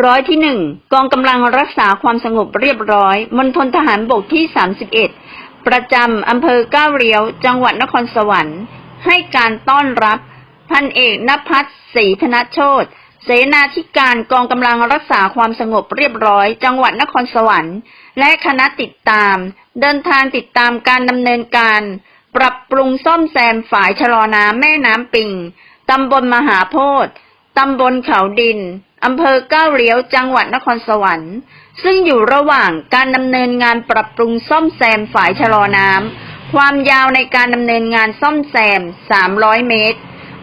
ร้อยที่หนึ่งกองกำลังรักษาความสงบเรียบร้อยมณฑลทหารบกที่31ประจำอำเภอก้าวเรียว จังหวัดนครสวรรค์ ให้การต้อนรับ พันเอกนภัสศรีธนโชตเสนาธิการกองกำลังรักษาความสงบเรียบร้อย จังหวัดนครสวรรค์ และคณะติดตาม เดินทางติดตามการดำเนินการ ปรับปรุงซ่อมแซมฝายชะลอน้ำแม่น้ำปิงตำบลมหาโพธิ์ตำบลเขาดิน อำเภอก้าวเลี้ยวจังหวัดนครสวรรค์ ซึ่งอยู่ระหว่างการดำเนินงานปรับปรุงซ่อมแซมฝายชะลอน้ำความยาวในการดำเนินงานซ่อมแซม 300 เมตร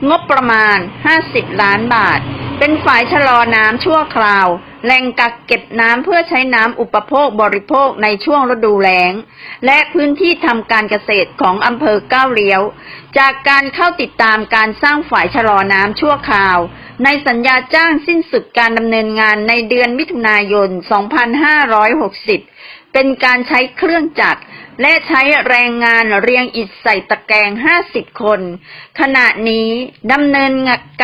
งบประมาณ 50 ล้านบาท เป็นฝายชะลอน้ำชั่วคราว แหล่งกักเก็บน้ำเพื่อใช้น้ำอุปโภคบริโภคในช่วงฤดูแล้ง และพื้นที่ทำการเกษตรของอำเภอก้าวเลี้ยว จากการเข้าติดตามการสร้างฝายชะลอน้ำชั่วคราว ในสัญญาจ้างสิ้นสุดการดำเนินงานในเดือนมิถุนายน 2560 เป็นการใช้เครื่องจักรและใช้แรงงานเรียงอิฐใส่ตะแกรง 50 คน ขณะนี้ดำเนิน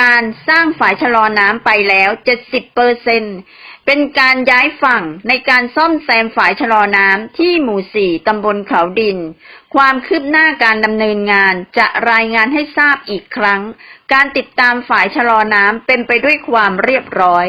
การสร้างฝายชะลอน้ำไปแล้ว 70เปอร์เซนต์เป็นการย้ายฝั่งในการซ่อมแซมฝายชะลอน้ำที่หมู่4ตำบลเขาดิน ความคืบหน้าการดำเนินงานจะรายงานให้ทราบอีกครั้ง การติดตามฝายชะลอน้ำเป็นไปด้วยความเรียบร้อย